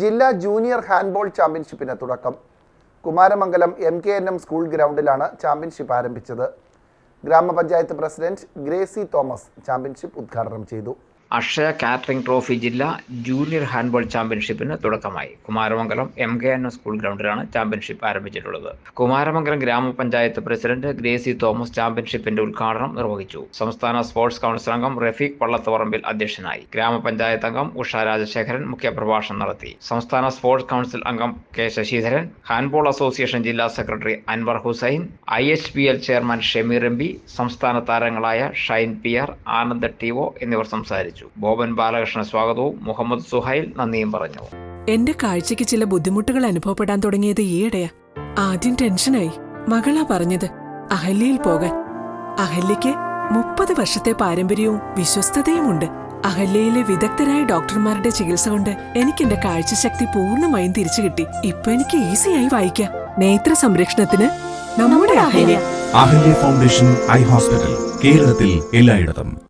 ജില്ലാ junior handball ചാമ്പ്യൻഷിപ്പിന് തുടക്കം. Kumaramangalam M K N M school ഗ്രൗണ്ടിലാണ് championship ആരംഭിച്ചത്. ഗ്രാമപഞ്ചായത്ത് പ്രസിഡന്റ് ഗ്രേസി തോമസ് ചാമ്പ്യൻഷിപ്പ് ഉദ്ഘാടനം ചെയ്തു. അക്ഷയ കാറ്ററിംഗ് ട്രോഫി ജില്ലാ ജൂനിയർ ഹാൻഡ്ബോൾ ചാമ്പ്യൻഷിപ്പിന് തുടക്കമായി. Kumaramangalam M K N school ഗ്രൗണ്ടിലാണ് championship ആരംഭിച്ചിട്ടുള്ളത്. കുമാരമംഗലം ഗ്രാമപഞ്ചായത്ത് പ്രസിഡന്റ് ഗ്രേസി തോമസ് ചാമ്പ്യൻഷിപ്പിന്റെ ഉദ്ഘാടനം നിർവഹിച്ചു. സംസ്ഥാന സ്പോർട്സ് കൗൺസിൽ അംഗം റഫീഖ് പള്ളത്തുപറമ്പിൽ അധ്യക്ഷനായി. ഗ്രാമപഞ്ചായത്ത് അംഗം ഉഷ രാജശേഖരൻ മുഖ്യപ്രഭാഷണം നടത്തി. സംസ്ഥാന സ്പോർട്സ് കൗൺസിൽ അംഗം കെ ശശിധരൻ ഹാൻഡ്ബോൾ അസോസിയേഷൻ ജില്ലാ secretary Anwar Hussain I H P L chairman Shemeer M P സംസ്ഥാന താരങ്ങളായ Shine P R Anand T O എന്നിവർ സംസാരിച്ചു. ബോബൻ ബാലകൃഷ്ണൻ സ്വാഗതവും. മുഹമ്മദ് സുഹൈൽ നന്ദിയും പറഞ്ഞു. എന്റെ കാഴ്ചയ്ക്ക് ചില ബുദ്ധിമുട്ടുകൾ അനുഭവപ്പെടാൻ തുടങ്ങിയത് ഈയിടെയാ. ആദ്യം ടെൻഷനായി. മകളാ പറഞ്ഞത് അഹല്യയിൽ പോകാൻ. അഹല്യയ്ക്ക് മുപ്പത് വർഷത്തെ പാരമ്പര്യവും വിശ്വസ്തതയുമുണ്ട്. അഹല്യയിലെ വിദഗ്ധരായ ഡോക്ടർമാരുടെ ചികിത്സ കൊണ്ട് എനിക്ക് എന്റെ കാഴ്ചശക്തി പൂർണമായും തിരിച്ചു കിട്ടി. ഇപ്പൊ എനിക്ക് ഈസിയായി വായിക്കാം. നേത്ര സംരക്ഷണത്തിന് നമ്മുടെ Ahalya. Ahalya foundation eye hospital കേരളത്തിൽ എല്ലായിടത്തും.